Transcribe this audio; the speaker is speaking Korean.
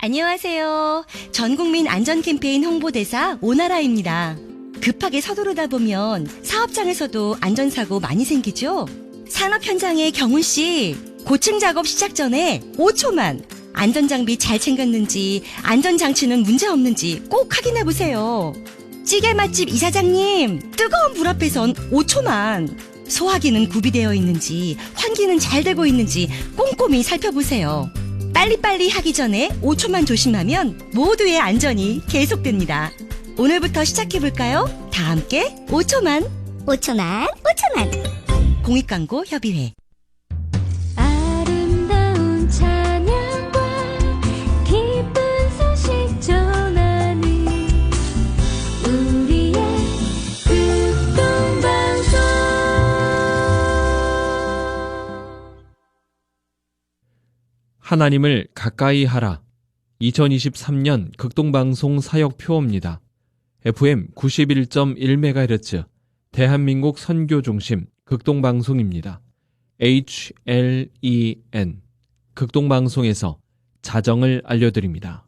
안녕하세요. 전국민 안전 캠페인 홍보대사 오나라입니다. 급하게 서두르다 보면 사업장에서도 안전사고 많이 생기죠? 산업 현장의 경훈 씨, 고층 작업 시작 전에 5초만 안전장비 잘 챙겼는지, 안전장치는 문제 없는지 꼭 확인해 보세요. 찌개 맛집 이사장님, 뜨거운 불 앞에선 5초만. 소화기는 구비되어 있는지, 환기는 잘 되고 있는지 꼼꼼히 살펴보세요. 빨리빨리 하기 전에 5초만 조심하면 모두의 안전이 계속됩니다. 오늘부터 시작해볼까요? 다 함께 5초만 5초만, 5초만. 공익광고 협의회 하나님을 가까이 하라. 2023년 극동방송 사역표입니다. FM 91.1MHz 대한민국 선교중심 극동방송입니다. HLEN 극동방송에서 자정을 알려드립니다.